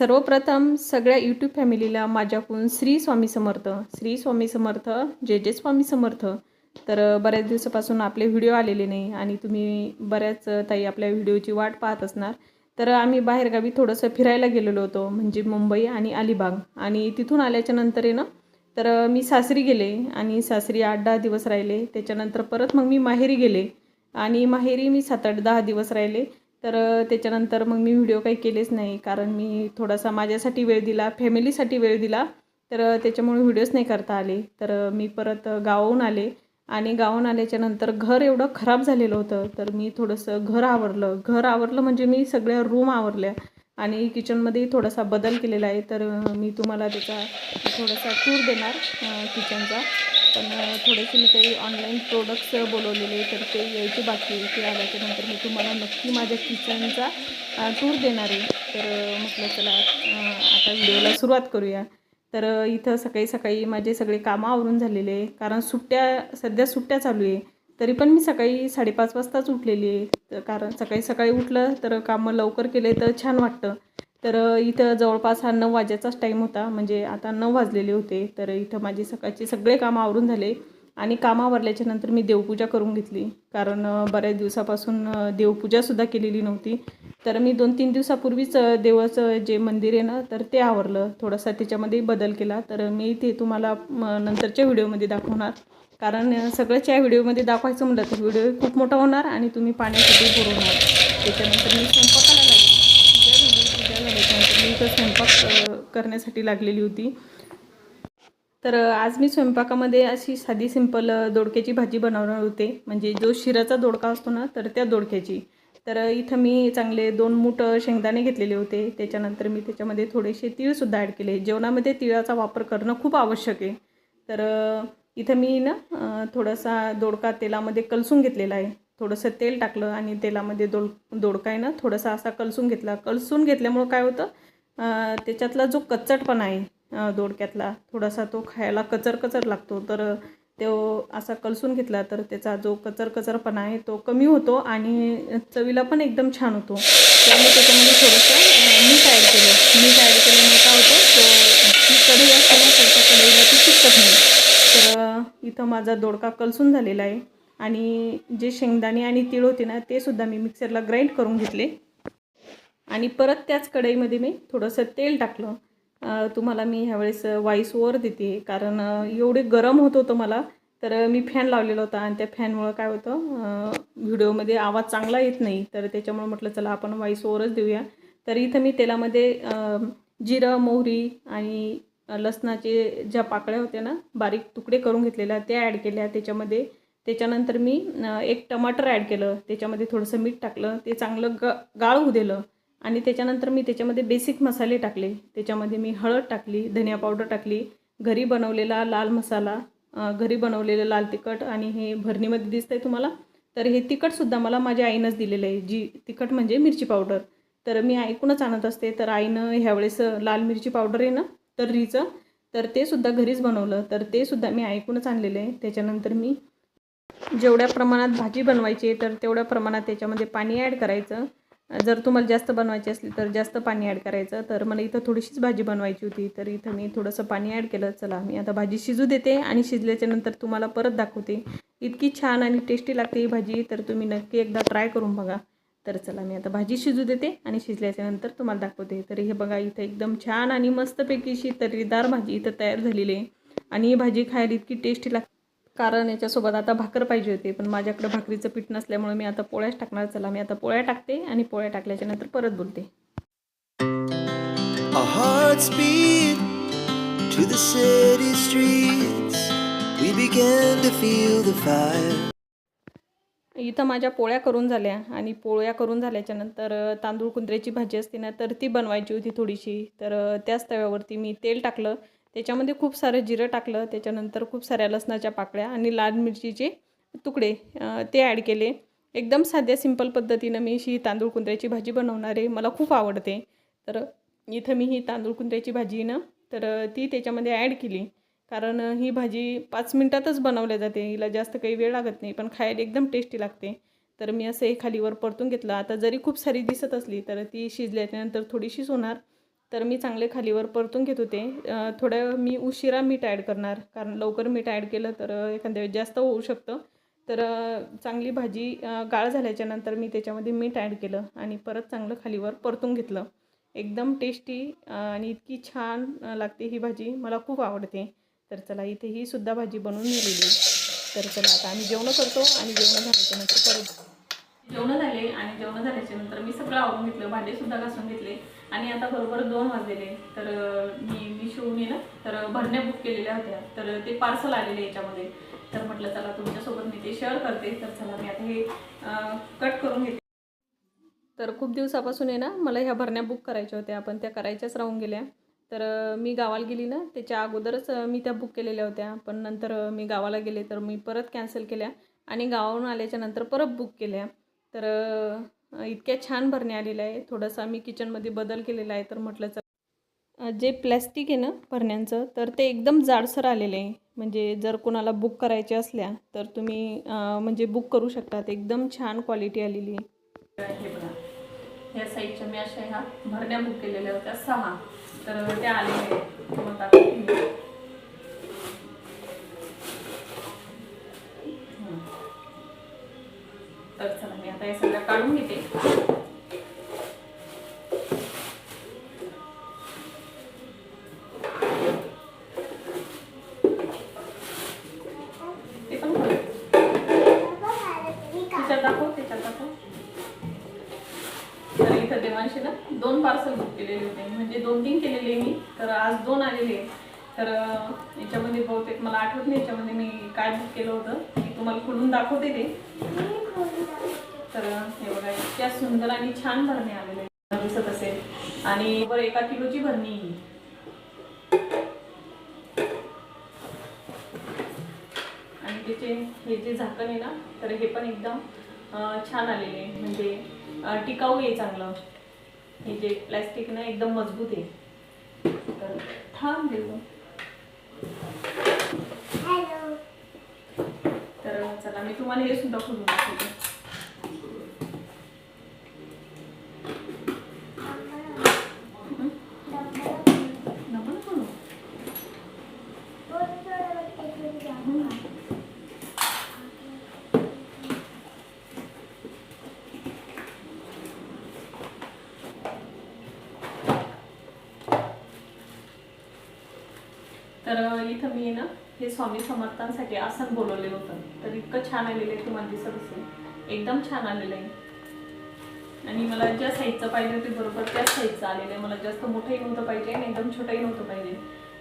सर्वप्रथम सगळ्या यूट्यूब फॅमिलीला माझ्याकडून श्री स्वामी समर्थ श्री स्वामी समर्थ जे जे स्वामी समर्थ. तर बऱ्याच दिवसापासून आपले व्हिडिओ आलेले नाही आणि तुम्ही बऱ्याच ताई आपल्या व्हिडिओची वाट पाहत असणार. तर आम्ही बाहेरगावी थोडंसं फिरायला गेलेलो होतो म्हणजे मुंबई आणि अलिबाग. आणि तिथून आल्याच्यानंतर आहे ना तर मी सासरी गेले आणि सासरी आठ दहा दिवस राहिले. त्याच्यानंतर परत मग मी माहेरी गेले. आणि माहेरी मी सात आठ दहा दिवस राहिले. तर त्याच्यानंतर मग मी व्हिडिओ काही केलेच नाही. कारण मी थोडासा माझ्यासाठी वेळ दिला फॅमिलीसाठी वेळ दिला. तर त्याच्यामुळे व्हिडिओज नाही करता आले. तर मी परत गावाहून आले. आणि गावाहून आल्याच्यानंतर घर एवढं खराब झालेलं होतं. तर मी थोडंसं घर आवरलं. घर आवरलं म्हणजे मी सगळ्या रूम आवरल्या. आणि किचनमध्ये थोडासा बदल केलेला आहे. तर मी तुम्हाला त्याचा थोडासा टूर देणार किचनचा. पण थोडेसे मी काही ऑनलाईन प्रोडक्ट्स बोलवलेले तर ते यायचे बाकी ते आल्याच्यानंतर मी तुम्हाला नक्की माझ्या किचनचा टूर देणार आहे. तर म्हटलं चला आता व्हिडिओला सुरुवात करूया. तर इथं सकाळी सकाळी माझे सगळे कामं आवरून झालेले आहे कारण सुट्ट्या सध्या सुट्ट्या चालू आहे. तरी पण मी सकाळी साडेपाच वाजताच उठलेली आहे. तर कारण सकाळी सकाळी उठलं तर कामं लवकर केले तर छान वाटतं. तर इथं जवळपास हा नऊ वाजेचाच टाईम होता. म्हणजे आता नऊ वाजलेले होते. तर इथं माझी सकाळचे सगळे कामं आवरून झाले. आणि कामं आवरल्याच्या नंतर मी देवपूजा करून घेतली. कारण बऱ्याच दिवसापासून देवपूजासुद्धा केलेली नव्हती. तर मी दोन तीन दिवसापूर्वीच देवाचं जे मंदिर आहे ना तर ते आवरलं. थोडासा त्याच्यामध्ये बदल केला. तर मी ते तुम्हाला नंतरच्या व्हिडिओमध्ये दाखवणार. कारण सगळंच या व्हिडिओमध्ये दाखवायचं म्हटलं तर व्हिडिओ खूप मोठा होणार आणि तुम्ही पाण्यासाठी पुरवणार. त्याच्यानंतर मी स्वयंपाकाला पूजा मी इथं स्वयंपाक करण्यासाठी लागलेली होती. तर आज मी स्वयंपाकामध्ये अशी साधी सिंपल दोडक्याची भाजी बनवणार होते. म्हणजे जो शिराचा दोडका असतो ना तर त्या दोडक्याची. तर इथं मी चांगले दोन मूठ शेंगदाणे घेतलेले होते. त्याच्यानंतर मी त्याच्यामध्ये थोडेसे तीळसुद्धा ॲड केले. जेवणामध्ये तिळाचा वापर करणं खूप आवश्यक आहे. तर इथं मी ना थोडासा दोडका तेलामध्ये कलसून घेतलेला आहे. थोडंसं तेल टाकलं आणि तेलामध्ये दोड दोडकाय ना थोडासा असा कलसून घेतला. कलसून घेतल्यामुळं काय होतं त्याच्यातला जो कच्चटपणा आहे दोडक्यातला थोडासा तो खायला कचर कचर लागतो. तर तो असा कलसून घेतला तर त्याचा जो कचर कचरपणा आहे तो कमी होतो आणि चवीला पण एकदम छान होतो. त्यामुळे त्याच्यामध्ये थोडंसं मीठ ॲड केलं. मीठ ॲड केल्यामुळे काय होतं तो जी कढई असते ना त्या कढईला ती चिकटत नाही. तर इथं माझा दोडका कलसून झालेला आहे. आणि जे शेंगदाणे आणि तीळ होते ना ते सुद्धा मी मिक्सरला ग्राइंड करून घेतले. आणि परत त्याच कढईमध्ये मी थोडंसं तेल टाकलं. तुम्हाला मी ह्यावेळेस वाईस ओवर देते कारण एवढे गरम होत होतं मला तर मी फॅन लावलेला होता आणि त्या फॅनमुळं काय होतं व्हिडिओमध्ये आवाज चांगला येत नाही तर त्याच्यामुळं म्हटलं चला आपण वाईस ओवरच देऊया. तर इथं मी तेलामध्ये जिरं मोहरी आणि लसणाचे ज्या पाकळ्या होत्या ना बारीक तुकडे करून घेतलेल्या त्या ॲड केल्या. त्याच्यामध्ये त्याच्यानंतर मी एक टमाटर ॲड केलं. त्याच्यामध्ये थोडंसं मीठ टाकलं. ते चांगलं ग गाळ होऊ दिलं. आणि त्याच्यानंतर मी त्याच्यामध्ये बेसिक मसाले टाकले. त्याच्यामध्ये मी हळद टाकली धनिया पावडर टाकली घरी बनवलेला लाल मसाला घरी बनवलेलं लाल तिखट आणि हे भरणीमध्ये दिसतंय तुम्हाला तर हे तिखटसुद्धा मला माझ्या आईनंच दिलेलं आहे. जी तिखट म्हणजे मिरची पावडर तर मी ऐकूनच आणत असते. तर आईनं ह्यावेळेस लाल मिरची पावडर आहे ना तर्रीचं तर ते सुद्धा घरीच बनवलं. तर ते सुद्धा मी ऐकूनच आणलेलं आहे. त्याच्यानंतर मी जेवढ्या प्रमाणात भाजी बनवायची आहे तर तेवढ्या प्रमाणात त्याच्यामध्ये पाणी ॲड करायचं. जर तुम्हाला जास्त बनवायची असली तर जास्त पाणी ॲड करायचं. तर मला इथं थोडीशीच भाजी बनवायची होती तर इथं मी थोडंसं पाणी ॲड केलं. चला मी आता भाजी शिजू देते आणि शिजल्याच्या नंतर तुम्हाला परत दाखवते. इतकी छान आणि टेस्टी लागते ही भाजी तर तुम्ही नक्की एकदा ट्राय करून बघा. तर चला मी आता भाजी शिजू देते आणि शिजल्याच्या नंतर तुम्हाला दाखवते. तर हे बघा इथं एकदम छान आणि मस्तपैकीशी तर्रीदार भाजी इथं तयार झालेली आहे. आणि ही भाजी खायला इतकी टेस्टी लागते. कारण याच्यासोबत आता भाकर पाहिजे होती पण माझ्याकडे भाकरीचं पीठ नसल्यामुळे मी आता पोळ्याच टाकणार चला मी आता पोळ्या टाकते आणि पोळ्या टाकल्याच्या नंतर परत बोलते. इथं माझ्या पोळ्या करून झाल्या आणि पोळ्या करून झाल्याच्यानंतर तांदूळ कुंद्र्याची भाजी असते ना तर ती बनवायची होती थोडीशी. तर त्याच तव्यावरती मी तेल टाकलं त्याच्यामध्ये खूप सारं जिरं टाकलं त्याच्यानंतर खूप साऱ्या लसणाच्या पाकळ्या आणि लाल मिरचीचे तुकडे ते ॲड केले. एकदम साध्या सिंपल पद्धतीनं मी ही तांदूळ कुंद्र्याची भाजी बनवणार आहे. मला खूप आवडते. तर इथं मी ही तांदूळ कुंद्र्याची भाजी ना तर ती त्याच्यामध्ये ॲड केली. कारण ही भाजी पाच मिनटातच बनवल्या जाते. हिला जास्त काही वेळ लागत नाही पण खायला एकदम टेस्टी लागते. तर मी असं हे खालीवर परतून घेतलं. आता जरी खूप सारी दिसत असली तर ती शिजल्याच्यानंतर थोडीशीच होणार तर मी चांगले खालीवर परतून घेत होते. थोडं थोड्या मी उशिरा मीठ ॲड करणार. कारण लवकर मीठ ॲड केलं तर एखाद्या वेळेस जास्त होऊ शकतं. तर चांगली भाजी गाळ झाल्याच्यानंतर मी त्याच्यामध्ये मीठ ॲड केलं आणि परत चांगलं खालीवर परतून घेतलं. एकदम टेस्टी आणि इतकी छान लागते ही भाजी. मला खूप आवडते. तर चला इथे ही सुद्धा भाजी बनवून नेलेली. तर चला आता आम्ही जेवणं करतो आणि जेवणं झाल्याच्यानंतर परत जेवणं झाले आणि जेवणं झाल्याच्यानंतर मी सगळं आवरून घेतलं भांडेसुद्धा घासून घेतले आणि आता बरोबर दोन वाजलेले. तर मी मी शिवून ना तर भरण्या बुक केलेल्या होत्या. तर ते पार्सल आलेले याच्यामध्ये. तर म्हटलं चला तुमच्यासोबत मी ते शेअर करते. तर चला मी आता हे कट करून घेते. तर खूप दिवसापासून आहे ना मला ह्या भरण्या बुक करायच्या होत्या. पण त्या करायच्याच राहून गेल्या. तर मी गावाला गेली ना त्याच्या अगोदरच मी त्या बुक केलेल्या होत्या. पण नंतर मी गावाला गेले तर मी परत कॅन्सल केल्या आणि गावावरून आल्याच्यानंतर परत बुक केल्या. तर इतक्या छान भरण्या आलेल्या आहे थोडंसं मी किचनमध्ये बदल केलेला आहे तर म्हटलं चल. जे प्लॅस्टिक आहे ना भरण्यांचं तर ते एकदम जाडसर आलेलं आहे. म्हणजे जर कोणाला बुक करायचे असल्या तर तुम्ही म्हणजे बुक करू शकतात. एकदम छान क्वालिटी आलेली आहे. बघा. ह्या साईजच्या मी अशा ह्या भरण्या बुक केलेल्या होत्या सहा. तर त्या आलेल्या आहेत. तर चला मी आता हे सगळ्या काढून घेते. त्याच्यात त्याच्यात दाखव. दोन पार्सल बुक केलेले होते. म्हणजे दोन तीन केलेले मी तर आज दोन आलेले. तर याच्यामध्ये बहुतेक मला आठवत नाही याच्यामध्ये मी काय बुक केलं होतं मी तुम्हाला खोलून दाखवते ते. तर हे बघा इतक्या सुंदर आणि छान भरणी आलेले. दिसत असेल. आणि वर एका किलोची भरणी. ही. आणि त्याचे हे जे झाकण आहे ना तर हे पण एकदम छान आलेले म्हणजे टिकाऊ आहे चांगलं. हे जे प्लॅस्टिक ना एकदम मजबूत आहे. तर थांब देऊ. तर चला मी तुम्हाला हे सुद्धा खोलून दाखवते हं? नको ना खोलू. तर इथं मी ना हे स्वामी समर्थांसाठी आसन बोलवले होतं. तर इतकं छान आलेलं आहे तुम्हाला दिसत असेल. एकदम छान आलेलं आहे. आणि मला ज्या साईजचं पाहिजे ते बरोबर त्याच साईजचं आलेलं आहे. मला जास्त मोठंही नव्हतं पाहिजे आणि एकदम छोटंही नव्हतं पाहिजे.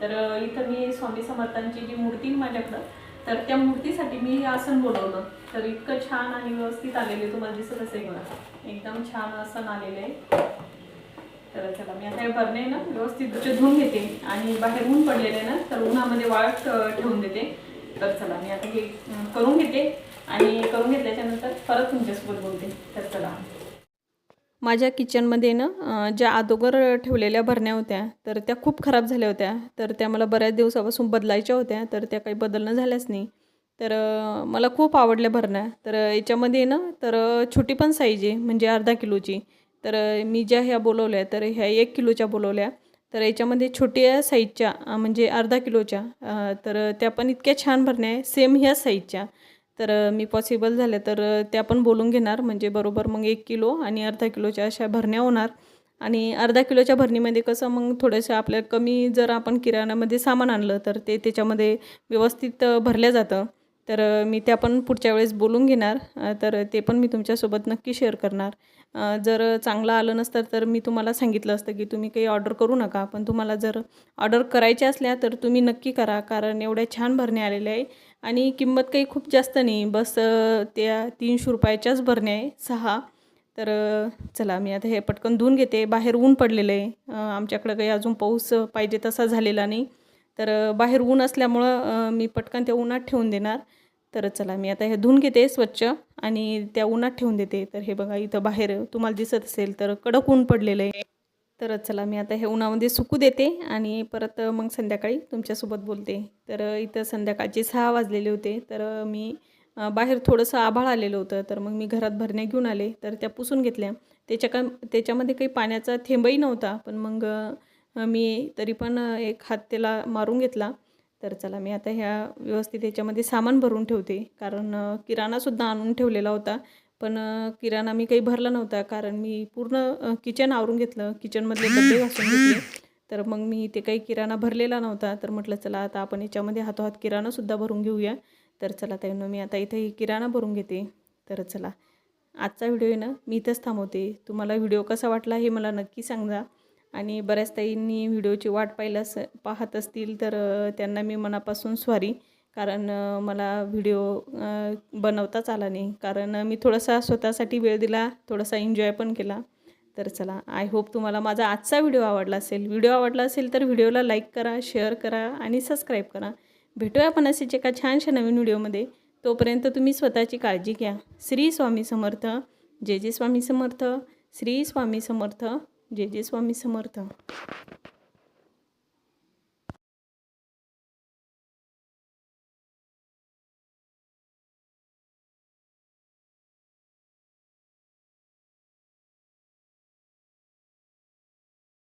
तर इथं मी स्वामी समर्थांची जी मूर्ती आहे माझ्याकडं तर त्या मूर्तीसाठी मी हे आसन बोलवलं. तर इतकं छान आणि व्यवस्थित आलेलं आहे. तुम्हाला दिसत असेल बघा. एकदम छान आसन आलेलं आहे. तर चला मी आता हे भरणे ना व्यवस्थित धुवून घेते. आणि बाहेर ऊन पडलेले ना तर उन्हामध्ये वाळत ठेवून देते. तर चला मी आता हे करून घेते. आणि करून घेतल्याच्यानंतर परत तुमच्यासोबत बोलते. तर चला. माझ्या किचनमध्ये ना ज्या अगोदर ठेवलेल्या भरण्या होत्या तर त्या खूप खराब झाल्या होत्या. तर त्या मला बऱ्याच दिवसापासून बदलायच्या होत्या तर त्या काही बदलणं झाल्याच नाही. तर मला खूप आवडल्या भरण्या. तर याच्यामध्ये ना तर छोटी पण साईज आहे म्हणजे अर्धा किलोची. तर मी ज्या ह्या बोलवल्या तर ह्या एक किलोच्या बोलवल्या. तर याच्यामध्ये छोट्या साईजच्या म्हणजे अर्धा किलोच्या तर त्या पण इतक्या छान भरण्या आहे सेम ह्या साईजच्या तर मी पॉसिबल झालं तर त्या पण बोलून घेणार. म्हणजे बरोबर मग एक किलो आणि अर्धा किलोच्या अशा भरण्या होणार. आणि अर्धा किलोच्या भरणीमध्ये कसं मग थोडंसं आपल्या कमी जर आपण किराणामध्ये सामान आणलं तर ते त्याच्यामध्ये व्यवस्थित भरल्या जातं. तर मी त्या पण पुढच्या वेळेस बोलून घेणार. तर ते पण मी तुमच्यासोबत नक्की शेअर करणार. जर चांगलं आलं नसतं तर मी तुम्हाला सांगितलं असतं की तुम्ही काही ऑर्डर करू नका. पण तुम्हाला जर ऑर्डर करायच्या असल्या तर तुम्ही नक्की करा. कारण एवढ्या छान भरण्या आलेल्या आहे. आणि किंमत काही खूप जास्त नाही. बस त्या तीनशे रुपयाच्याच भरण्या आहे सहा. तर चला मी आता हे पटकन धुवून घेते. बाहेर ऊन पडलेलं आहे. आमच्याकडं काही अजून पाऊस पाहिजे तसा झालेला नाही. तर बाहेर ऊन असल्यामुळं मी पटकन त्या उन्हात ठेवून देणार. तर चला मी आता हे धुवून घेते स्वच्छ आणि त्या उन्हात ठेवून देते. तर हे बघा इथं बाहेर तुम्हाला दिसत असेल तर कडक ऊन पडलेलं आहे. तर चला मी आता हे उन्हामध्ये सुकू देते आणि परत मग संध्याकाळी तुमच्यासोबत बोलते. तर इथं संध्याकाळचे सहा वाजलेले होते. तर मी बाहेर थोडंसं आभाळ आलेलं होतं. तर मग मी घरात भरण्या घेऊन आले. तर त्या पुसून घेतल्या. त्याच्या का त्याच्यामध्ये काही पाण्याचा थेंबही नव्हता. पण मग मी तरी पण एक हात त्याला मारून घेतला. तर चला मी आता ह्या व्यवस्थित याच्यामध्ये सामान भरून ठेवते. कारण किराणासुद्धा आणून ठेवलेला होता. पण किराणा मी काही भरला नव्हता कारण मी पूर्ण किचन आवरून घेतलं. किचनमधले डबे घासून घेतले. तर मग मी ते काही किराणा भरलेला नव्हता. तर म्हटलं चला आता आपण याच्यामध्ये हातोहात किराणासुद्धा भरून घेऊया. तर चला ताईनं मी आता इथे किराणा भरून घेते. तर चला आजचा व्हिडिओ आहे ना मी इथंच थांबवते. तुम्हाला व्हिडिओ कसा वाटला हे मला नक्की सांगा. आणि बऱ्याच ताईंनी व्हिडिओची वाट पाहिलं पाहत असतील तर त्यांना मी मनापासून स्वारी कारण मला व्हिडिओ बनवताच आला नाही. कारण मी थोडासा स्वतःसाठी वेळ दिला थोडासा एन्जॉय पण केला. तर चला आय होप तुम्हाला माझा आजचा व्हिडिओ आवडला असेल. व्हिडिओ आवडला असेल तर व्हिडिओला लाईक करा शेअर करा आणि सबस्क्राईब करा. भेटूया आपण असेच एका छानशा नवीन व्हिडिओमध्ये. तोपर्यंत तुम्ही स्वतःची काळजी घ्या. श्री स्वामी समर्थ. जे जे स्वामी समर्थ. श्री स्वामी समर्थ. जे जे स्वामी समर्थ.